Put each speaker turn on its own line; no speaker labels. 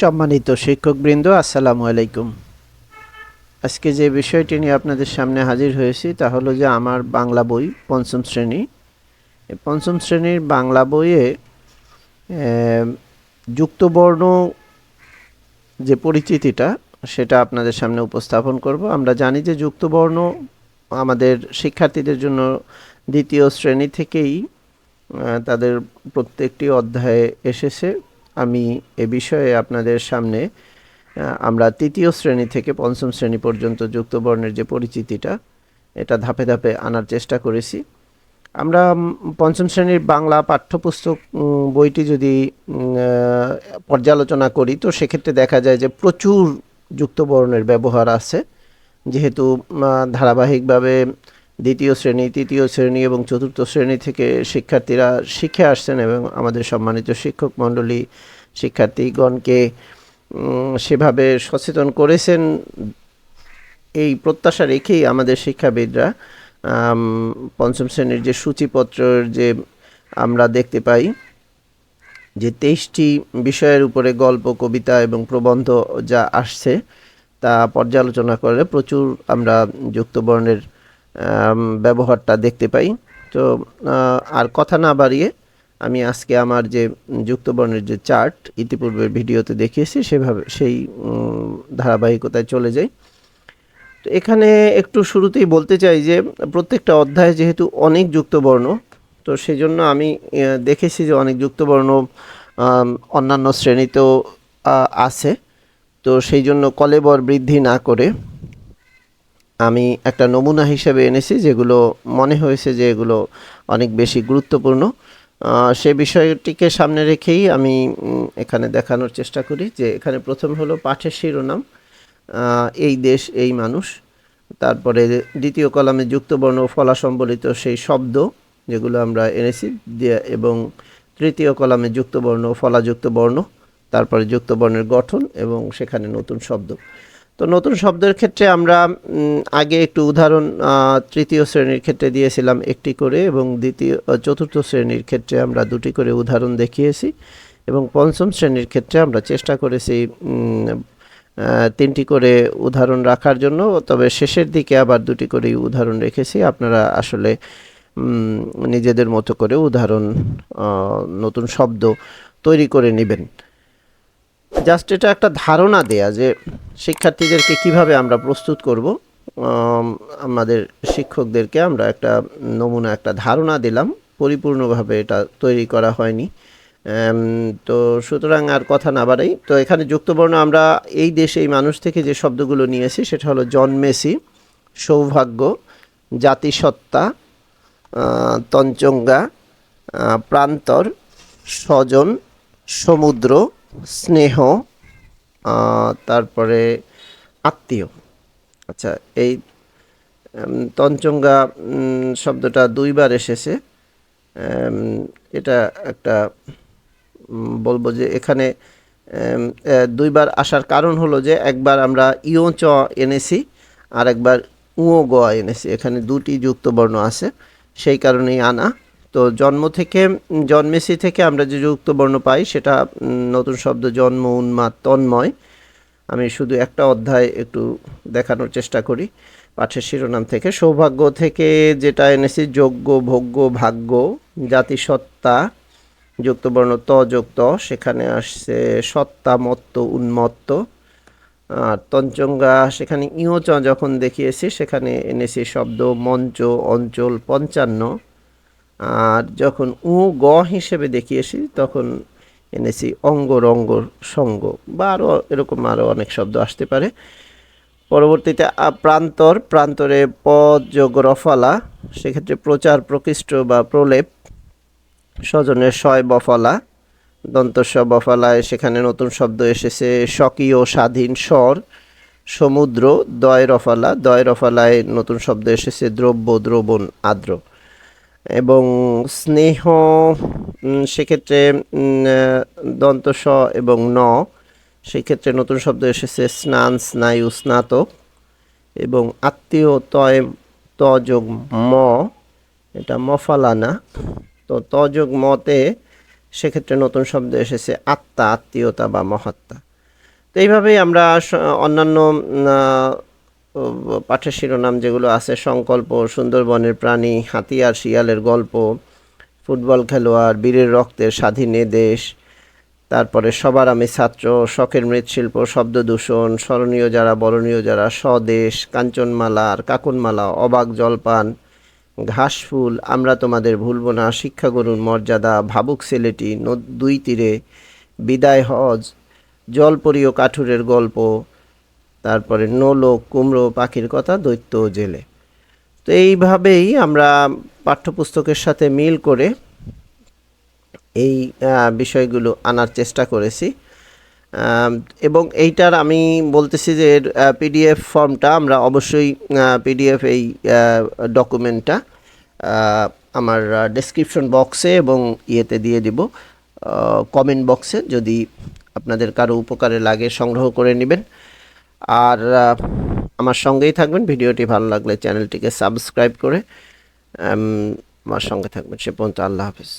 সম্মানিত শিক্ষকবৃন্দ, আসসালামু আলাইকুম। আজকে যে বিষয়টি নিয়ে আপনাদের সামনে হাজির হয়েছি তা হলো যে আমার বাংলা বই পঞ্চম শ্রেণি। পঞ্চম শ্রেণির বাংলা বইয়ে যুক্তবর্ণ যে পরিচিতিটা, সেটা আপনাদের সামনে উপস্থাপন করব। আমরা জানি যে যুক্তবর্ণ আমাদের শিক্ষার্থীদের জন্য দ্বিতীয় শ্রেণি থেকেই তাদের প্রত্যেকটি অধ্যায়ে এসেছে। আমি এ বিষয়ে আপনাদের সামনে আমরা তৃতীয় শ্রেণি থেকে পঞ্চম শ্রেণি পর্যন্ত যুক্তবর্ণের যে পরিচিতিটা, এটা ধাপে ধাপে আনার চেষ্টা করেছি। আমরা পঞ্চম শ্রেণির বাংলা পাঠ্যপুস্তক বইটি যদি পর্যালোচনা করি, তো সেক্ষেত্রে দেখা যায় যে প্রচুর যুক্তবর্ণের ব্যবহার আছে। যেহেতু ধারাবাহিকভাবে দ্বিতীয় শ্রেণি, তৃতীয় শ্রেণি এবং চতুর্থ শ্রেণি থেকে শিক্ষার্থীরা শিখে আসছেন এবং আমাদের সম্মানিত শিক্ষক মণ্ডলী শিক্ষার্থীগণকে সেভাবে সচেতন করেছেন। এই প্রত্যাশা রেখেই আমাদের শিক্ষাবিদরা পঞ্চম শ্রেণির যে সূচিপত্রের যে আমরা দেখতে পাই, যে তেইশটি বিষয়ের উপরে গল্প, কবিতা এবং প্রবন্ধ যা আসছে তা পর্যালোচনা করে প্রচুর আমরা যুক্তবর্ণের ব্যবহারটা দেখতে পাই। তো আর কথা না বাড়িয়ে আমি আজকে আমার যে যুক্তবর্ণের যে চার্ট ইতিপূর্বের ভিডিওতে দেখিয়েছি, সেভাবে, সেই ধারাবাহিকতায় চলে যাই। তো এখানে একটু শুরুতেই বলতে চাই যে, প্রত্যেকটা অধ্যায়ে যেহেতু অনেক যুক্তবর্ণ, তো সেই জন্য আমি দেখেছি যে অনেক যুক্তবর্ণ অন্যান্য শ্রেণীতেও আছে। তো সেই জন্য কলেবর বৃদ্ধি না করে আমি একটা নমুনা হিসেবে এনেছি যেগুলো মনে হয়েছে যে এগুলো অনেক বেশি গুরুত্বপূর্ণ। সে বিষয়টিকে সামনে রেখেই আমি এখানে দেখানোর চেষ্টা করি যে এখানে প্রথম হলো পাঠের শিরোনাম এই দেশ, এই মানুষ। তারপরে দ্বিতীয় কলামে যুক্তবর্ণ ফলা সম্বলিত সেই শব্দ যেগুলো আমরা এনেছি এবং তৃতীয় কলামে যুক্তবর্ণ ফলাযুক্ত বর্ণ তারপরে যুক্তবর্ণের গঠন এবং সেখানে নতুন শব্দ। তো নতুন শব্দের ক্ষেত্রে আমরা আগে একটু উদাহরণ তৃতীয় শ্রেণির ক্ষেত্রে দিয়েছিলাম একটি করে এবং দ্বিতীয় চতুর্থ শ্রেণির ক্ষেত্রে আমরা দুটি করে উদাহরণ দেখিয়েছি এবং পঞ্চম শ্রেণির ক্ষেত্রে আমরা চেষ্টা করেছি তিনটি করে উদাহরণ রাখার জন্য। তবে শেষের দিকে আবার দুটি করে উদাহরণ রেখেছি। আপনারা আসলে নিজেদের মতো করে উদাহরণ নতুন শব্দ তৈরি করে নেবেন। জাস্ট এটা একটা ধারণা দেয়া যে শিক্ষার্থীদেরকে কীভাবে আমরা প্রস্তুত করব আমাদের শিক্ষকদেরকে আমরা একটা নমুনা, একটা ধারণা দিলাম, পরিপূর্ণভাবে এটা তৈরি করা হয়নি। তো সুতরাং আর কথা না বাড়াই। তো এখানে যুক্তবর্ণ, আমরা এই দেশে এই মানুষ থেকে যে শব্দগুলো নিয়েছি সেটা হলো জন্মেসি সৌভাগ্য, জাতিসত্তা তঞ্চঙ্গা প্রান্তর, স্বজন, সমুদ্র স্নেহ তারপরে আত্মীয়। আচ্ছা এই তঞ্চঙ্গা শব্দটা দুইবার এসেছে। এটা একটা বলব যে এখানে দুইবার আসার কারণ হলো যে একবার আমরা ইও চ এনেছি আর একবার উও গ এনেছি। এখানে দুটি যুক্ত বর্ণ আছে, সেই কারণেই আনা। তো জন্ম থেকে উম, জন্মেছি থেকে আমরা যে যুক্ত বর্ণ পাই সেটা নতুন শব্দ জন্ম উন্মাদ তন্ময়। আমি শুধু একটা অধ্যায় একটু দেখানোর চেষ্টা করি পাঠের শিরোনাম থেকে। সৌভাগ্য থেকে যেটা এনেছি যোগ্য ভোগ্য ভাগ্য জাতিসত্তা যুক্তবর্ণ ত যুক্ত সেখানে আসছে সত্তা মত্ত উন্মত্ত। আর তঞ্চঙ্গা সেখানে ইঁচ যখন দেখিয়েছি সেখানে এনেছি শব্দ মঞ্চ অঞ্চল পঞ্চান্ন। আর যখন উ, গ হিসেবে দেখিয়েছি, তখন এনেছি অঙ্গ, রঙ্গ, সঙ্গ বা আরও এরকম আরও অনেক শব্দ আসতে পারে। পরবর্তীতে প্রান্তর, প্রান্তরে পদ যোগ রফালা সেক্ষেত্রে প্রচার, প্রকৃষ্ট বা প্রলেপ, স্বজনের শয় বফলা দন্তস্ব বফলায় সেখানে নতুন শব্দ এসেছে, স্বকীয়, স্বাধীন, স্বর, সমুদ্র দয় রফালা দয় রফালায় নতুন শব্দ এসেছে, দ্রব্য, দ্রবণ, আদ্র। এবং স্নেহ সেক্ষেত্রে দন্ত স এবং ন, সেক্ষেত্রে নতুন শব্দ এসেছে স্নান, স্নায়ু, স্নাতক এবং আত্মীয় তয় ত যোগ ম, এটা মফালানা। তো তযোগ, মতে সেক্ষেত্রে নতুন শব্দ এসেছে আত্মা, আত্মীয়তা বা মহাত্মা। তো এইভাবেই আমরা অন্যান্য পাঠের শিরোনাম যেগুলো আছে, সংকল্প, সুন্দরবনের প্রাণী হাতি আর শিয়ালের গল্প, ফুটবল খেলোয়াড়, বীরের রক্তের স্বাধীন দেশ, তারপরে সবার আমি ছাত্র, শখের মৃৎশিল্প, শব্দ দূষণ, স্মরণীয় যারা, বরণীয় যারা, স্বদেশ কাঞ্চনমালা আর কাকুনমালা, অবাক জলপান ঘাসফুল আমরা তোমাদের ভুলব না, শিক্ষাগুরুর মর্যাদা, ভাবুক ছেলেটি দুই তীরে, বিদায় হজ জলপরি ও কাঠুরের গল্প তারপরে নোলক কুমড়ো, পাখির কথা, দৈত্য জেলে। তো এইভাবেই আমরা পাঠ্যপুস্তকের সাথে মিল করে এই বিষয়গুলো আনার চেষ্টা করেছি। এবং এইটার আমি বলতেছি যে এর পিডিএফ ফর্মটা আমরা অবশ্যই পিডিএফ এই ডকুমেন্টটা আমার ডেসক্রিপশন বক্সে এবং ইয়েতে দিয়ে দিব। কমেন্ট বক্সে যদি আপনাদের কারও উপকারে লাগে সংগ্রহ করে নেবেন। আর আমার সঙ্গেই থাকবেন। ভিডিওটি ভালো লাগলে চ্যানেলটিকে সাবস্ক্রাইব করে আমার সঙ্গে থাকবেন। সে পর্যন্ত আল্লাহ হাফিজ।